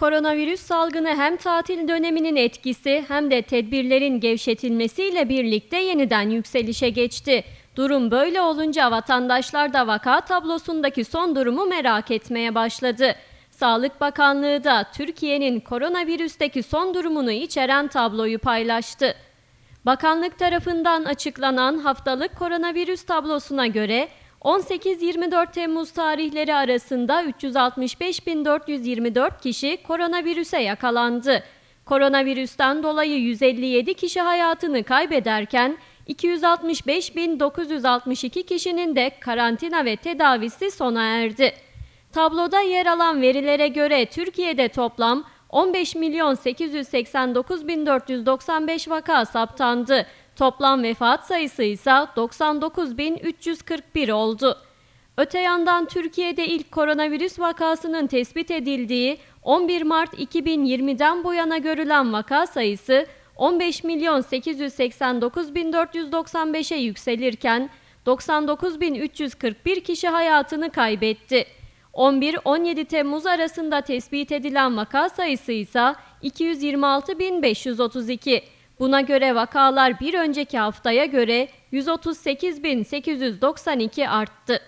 Koronavirüs salgını hem tatil döneminin etkisi hem de tedbirlerin gevşetilmesiyle birlikte yeniden yükselişe geçti. Durum böyle olunca vatandaşlar da vaka tablosundaki son durumu merak etmeye başladı. Sağlık Bakanlığı da Türkiye'nin koronavirüsteki son durumunu içeren tabloyu paylaştı. Bakanlık tarafından açıklanan haftalık koronavirüs tablosuna göre 18-24 Temmuz tarihleri arasında 365.424 kişi koronavirüse yakalandı. Koronavirüsten dolayı 157 kişi hayatını kaybederken 265.962 kişinin de karantina ve tedavisi sona erdi. Tabloda yer alan verilere göre Türkiye'de toplam 15.889.495 vaka saptandı. Toplam vefat sayısı ise 99.341 oldu. Öte yandan Türkiye'de ilk koronavirüs vakasının tespit edildiği 11 Mart 2020'den bu yana görülen vaka sayısı 15.889.495'e yükselirken 99.341 kişi hayatını kaybetti. 11-17 Temmuz arasında tespit edilen vaka sayısı ise 226.532. Buna göre vakalar bir önceki haftaya göre 138.892 arttı.